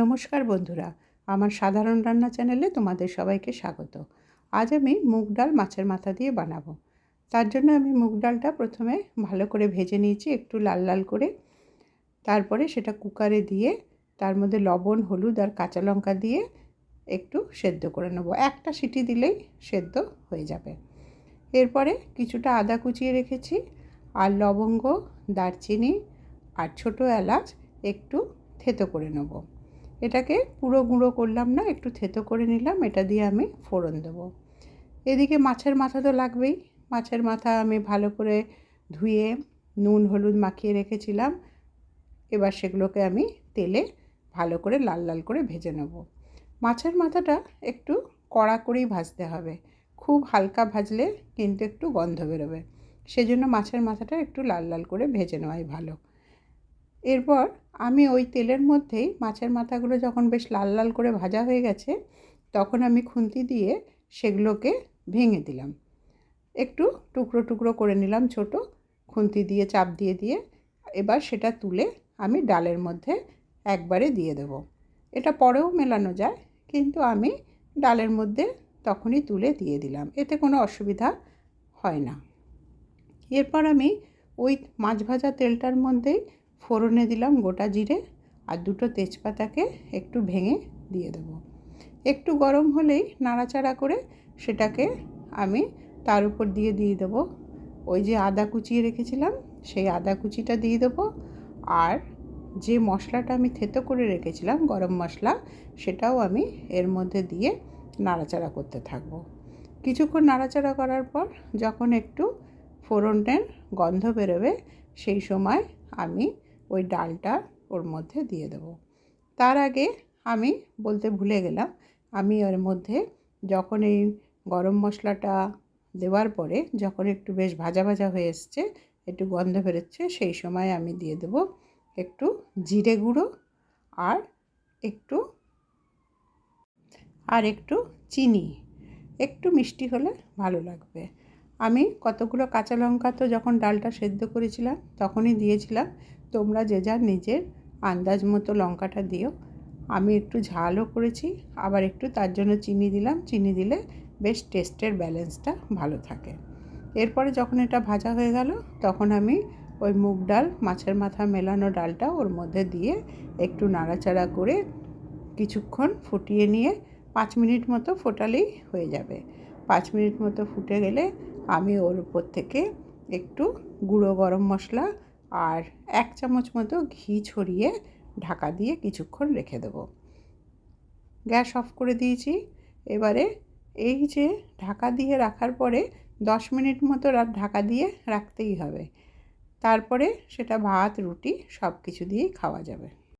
নমস্কার বন্ধুরা, আমার সাধারণ রান্না চ্যানেলে তোমাদের সবাইকে স্বাগত। আজ আমি মুগ ডাল মাছের মাথা দিয়ে বানাবো। তার জন্য আমি মুগ ডালটা প্রথমে ভালো করে ভেজে নিয়েছি একটু লাল লাল করে। তারপরে সেটা কুকারে দিয়ে তার মধ্যে লবণ, হলুদ আর কাঁচা লঙ্কা দিয়ে একটু সেদ্ধ করে নেব। একটা সিটি দিলেই সেদ্ধ হয়ে যাবে। এরপরে কিছুটা আদা কুচিয়ে রেখেছি আর লবঙ্গ, দারচিনি আর ছোটো এলাচ একটু থেতো করে নেব। এটাকে পুরো গুঁড়ো করলাম না, একটু থেতো করে নিলাম, এটা দিয়ে আমি ফোড়ন দেবো। এদিকে মাছের মাথা তো লাগবেই। মাছের মাথা আমি ভালো করে ধুয়ে নুন, হলুদ মাখিয়ে রেখেছিলাম। এবার সেগুলোকে আমি তেলে ভালো করে লাল লাল করে ভেজে নেব। মাছের মাথাটা একটু কড়া করেই ভাজতে হবে। খুব হালকা ভাজলে কিন্তু একটু গন্ধ বেরোবে। সেজন্য মাছের মাথাটা একটু লাল লাল করে ভেজে নেওয়াই ভালো। এরপর আমি ওই তেলের মধ্যেই মাছের মাথাগুলো যখন বেশ লাল লাল করে ভাজা হয়ে গেছে, তখন আমি খুন্তি দিয়ে সেগুলোকে ভেঙে দিলাম। একটু টুকরো টুকরো করে নিলাম ছোট, খুন্তি দিয়ে চাপ দিয়ে দিয়ে। এবার সেটা তুলে আমি ডালের মধ্যে একবারে দিয়ে দেব। এটা পরেও মেলানো যায়, কিন্তু আমি ডালের মধ্যে তখনই তুলে দিয়ে দিলাম, এতে কোনো অসুবিধা হয় না। এরপর আমি ওই মাছ ভাজা তেলটার মধ্যেই ফোড়নে দিলাম গোটা জিরে আর দুটো তেজপাতাকে একটু ভেঙে দিয়ে দেবো। একটু গরম হলেই নাড়াচাড়া করে সেটাকে আমি তার উপর দিয়ে দিয়ে দেবো। ওই যে আদা কুচিয়ে রেখেছিলাম, সেই আদা কুচিটা দিয়ে দেবো। আর যে মশলাটা আমি থেতো করে রেখেছিলাম, গরম মশলা, সেটাও আমি এর মধ্যে দিয়ে নাড়াচাড়া করতে থাকব। কিছুক্ষণ নাড়াচাড়া করার পর যখন একটু ফোড়নের গন্ধ বেরোবে, সেই সময় আমি ওই ডালটা ওর মধ্যে দিয়ে দেবো। তার আগে আমি বলতে ভুলে গেলাম, আমি ওর মধ্যে যখন এই গরম মশলাটা দেওয়ার পরে যখন একটু বেশ ভাজা ভাজা হয়ে এসছে, একটু গন্ধ বেরোচ্ছে, সেই সময় আমি দিয়ে দেবো একটু জিরে গুঁড়ো আর একটু আর একটু চিনি। একটু মিষ্টি হলে ভালো লাগবে। আমি কতগুলো কাঁচা লঙ্কা তো যখন ডালটা সেদ্ধ করেছিলাম, তখনই দিয়েছিলাম। তোমরা যে যার নিজের আন্দাজ মতো লঙ্কাটা দিও। আমি একটু ঝালও করেছি, আবার একটু তার জন্য চিনি দিলাম। চিনি দিলে বেশ টেস্টের ব্যালেন্সটা ভালো থাকে। এরপরে যখন এটা ভাজা হয়ে গেল, তখন আমি ওই মুগ ডাল, মাছের মাথা মেলানো ডালটা ওর মধ্যে দিয়ে একটু নাড়াচাড়া করে কিছুক্ষণ ফুটিয়ে নিয়ে পাঁচ মিনিট মতো ফোটালেই হয়ে যাবে। পাঁচ মিনিট মতো ফুটে গেলে আমি ওর উপর থেকে একটু গুঁড়ো গরম মশলা আর এক চামচ মতো ঘি ছড়িয়ে ঢাকা দিয়ে কিছুক্ষণ রেখে দেব। গ্যাস অফ করে দিয়েছি। এবারে এই যে ঢাকা দিয়ে রাখার পরে দশ মিনিট মতো রাত ঢাকা দিয়ে রাখতেই হবে। তারপরে সেটা ভাত, রুটি সব কিছু দিয়েই খাওয়া যাবে।